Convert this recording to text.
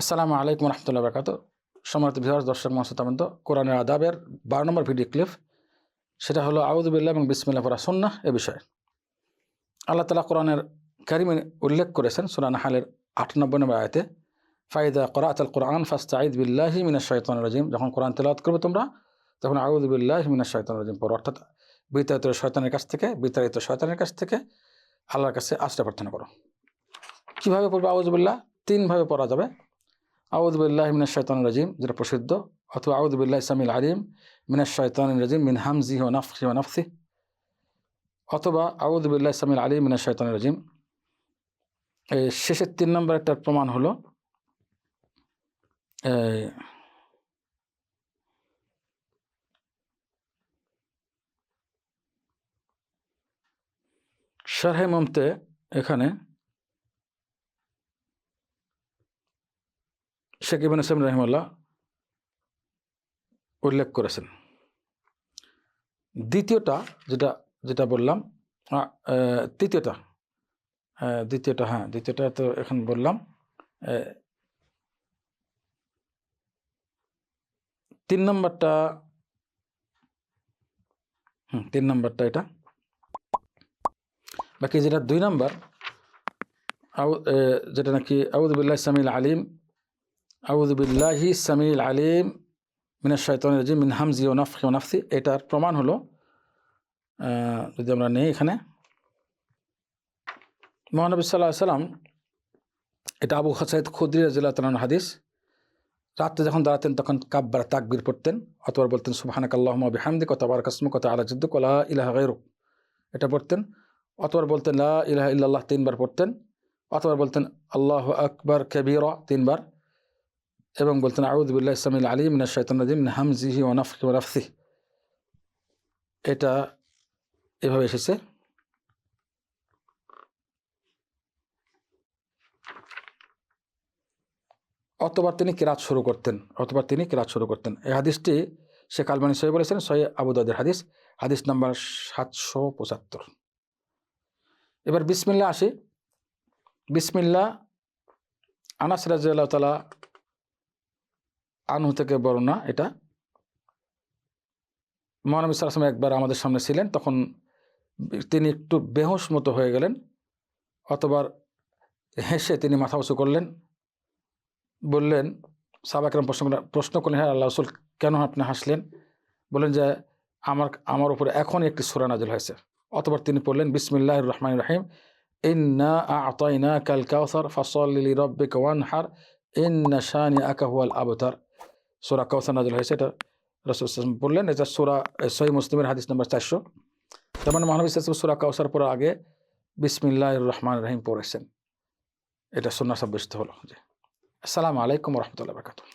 আসসালামু আলাইকুম রহমতুল্লাহ বরকাত সম্মানিত বিহার দর্শক মহাসতামন্ত কোরআনের আদাবের বারো নম্বর ভিডিও ক্লিপ, সেটা হলো আউদুবিল্লাহ এবং বিসমিল্লা পড়া সন্না এ বিষয়ে। আল্লাহ তালা কোরআনের কারিমে উল্লেখ করেছেন সুরান হালের আটানব্বই নম্বর আয়তে ফাইদা করাত আল কোরআন ফাস্তা আইদ বিল্লাহি মিনা শৈতন রাজিম। যখন কোরআন তেলাওয়াত করবে তোমরা, তখন আউদুবিল্লাহ মিনা শৈতন রাজিম পড়ো। অর্থাৎ বিতাড়িত শয়তানের কাছ থেকে, বিতাড়িত শয়তানের কাছ থেকে আল্লাহর কাছে আশ্রয় প্রার্থনা করো। কীভাবে পড়বে আউজবিল্লাহ তিনভাবে পড়া যাবে। আউদুবিল্লাহ মিনা শৈতান রাজিম, যেটা প্রসিদ্ধ। অথবা আউদুবিল্লাহ ইসলামিল আলিম মিনা শৈতান রাজিম, মিন হামজি ও নাফি ও নাফসি অথবা আউদুবিল্লাহ ইসলামিল আলিম মিনা শৈতান রাজিম। এই শেষের তিন নম্বর একটা প্রমাণ হলো শারহে মমতে এখানে শেখ ইবিন রহিমুল্লাহ উল্লেখ করেছেন। দ্বিতীয়টা যেটা যেটা বললাম তৃতীয়টা দ্বিতীয়টা হ্যাঁ দ্বিতীয়টা তো এখন বললাম তিন নম্বরটা, হুম, তিন নম্বরটা এটা। বাকি যেটা দুই নম্বর যেটা নাকি আউদুবিল্লাহ সামিল আলিম আউদুবিল্লাহি সামিল আলিম মিনা শৈতন রাজিম মিন হামজি ও নফি ও নফসি। এটার প্রমাণ হলো যদি আমরা নেই এখানে, মহানবী সাল্লাহ সাল্লাম, এটা আবু হাসাইদ খুদ্রি রাজিল্লাহ তালান হাদিস, রাত্রে যখন দাঁড়াতেন তখন কাব্বার তাকবির পড়তেন, অতবার বলতেন সুবাহানাক আল্লাহ বিহামদি কত আবার কাসমু কত আলা জিদ্দু কলা ইলাহা গাইরু এটা পড়তেন, অতবার বলতেন, লা ইলাহা ইল্লাল্লাহ তিনবার পড়তেন, অতবার বলতেন, আল্লাহ আকবর কবির তিনবার এবং বলতেন আউদুবিল্লাহ ইসলামিল আলী মিনা শৈতন রাজিম হামজিহি ও নফি ও নফসি। এটা এভাবে এসেছে। অতবার তিনি কিরাত শুরু করতেন, অতবার তিনি কিরাত শুরু করতেন। এই হাদিসটি শেখ আলমানি সহি বলেছেন, সহি আবুদাদের হাদিস হাদিস নাম্বার সাতশো পঁচাত্তর। এবার বিসমিল্লা আসি। বিসমিল্লা আনাস রাজিয়াল্লাহ তালা আনহু থেকে বর্ণনা এটা। মহানবী সালাম একবার আমাদের সামনে ছিলেন, তখন তিনি একটু বেহোশ মতো হয়ে গেলেন, অতবার হেসে তিনি মাথা উঁচু করলেন, বললেন সাবাকরাম প্রশ্ন প্রশ্ন করলেন হ্যাঁ আল্লাহ রসুল কেন আপনি হাসলেন? বললেন যে, আমার আমার উপরে এখনই একটি সুরা নাজিল হয়েছে। অতবার তিনি পড়লেন বিসমিল্লাহ রহমান রাহিম, ইন্না আতাইনা কাল কাউসার ফসলি রব্বিক ওয়ানহার, ইন্না শানি আকাহুয়াল আবতার। সুরা কাউসার নাজল হয়েছে, এটা রসুল বললেন এটা সোরা সহি মুসলিমের হাদিস নম্বর চারশো। তার মানে মহানবী সুরা কৌসার পর আগে বিসমিল্লা রহমান রহিম পড়েছেন। এটা সোনা সাব্যস্ত হলো। যে আসসালামু আলাইকুম রহমতুল্লাহ বরকাতুহ।